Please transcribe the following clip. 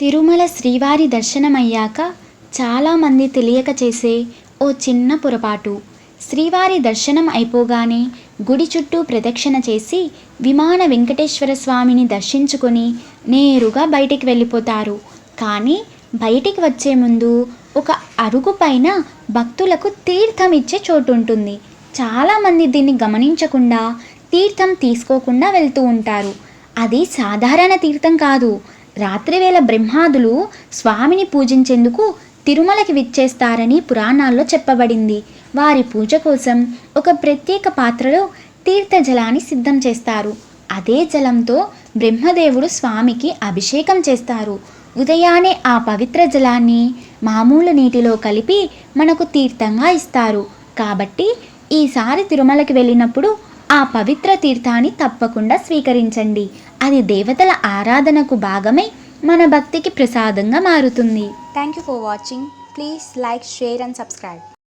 తిరుమల శ్రీవారి దర్శనమయ్యాక చాలామంది తెలియక చేసే ఓ చిన్న పొరపాటు. శ్రీవారి దర్శనం అయిపోగానే గుడి చుట్టూ ప్రదక్షిణ చేసి విమాన వెంకటేశ్వర స్వామిని దర్శించుకొని నేరుగా బయటికి వెళ్ళిపోతారు. కానీ బయటికి వచ్చే ముందు ఒక అరుగు పైన భక్తులకు తీర్థం ఇచ్చే చోటు ఉంటుంది. చాలామంది దీన్ని గమనించకుండా తీర్థం తీసుకోకుండా వెళ్తూ ఉంటారు. అది సాధారణ తీర్థం కాదు. రాత్రివేళ బ్రహ్మాదులు స్వామిని పూజించేందుకు తిరుమలకి విచ్చేస్తారని పురాణాల్లో చెప్పబడింది. వారి పూజ కోసం ఒక ప్రత్యేక పాత్రలో తీర్థ జలాన్ని సిద్ధం చేస్తారు. అదే జలంతో బ్రహ్మదేవుడు స్వామికి అభిషేకం చేస్తారు. ఉదయాన్నే ఆ పవిత్ర జలాన్ని మామూలు నీటిలో కలిపి మనకు తీర్థంగా ఇస్తారు. కాబట్టి ఈసారి తిరుమలకి వెళ్ళినప్పుడు ఆ పవిత్ర తీర్థాన్ని తప్పకుండా స్వీకరించండి. అది దేవతల ఆరాధనకు భాగమై మన భక్తికి ప్రసాదంగా మారుతుంది. Thank you for watching please like share and subscribe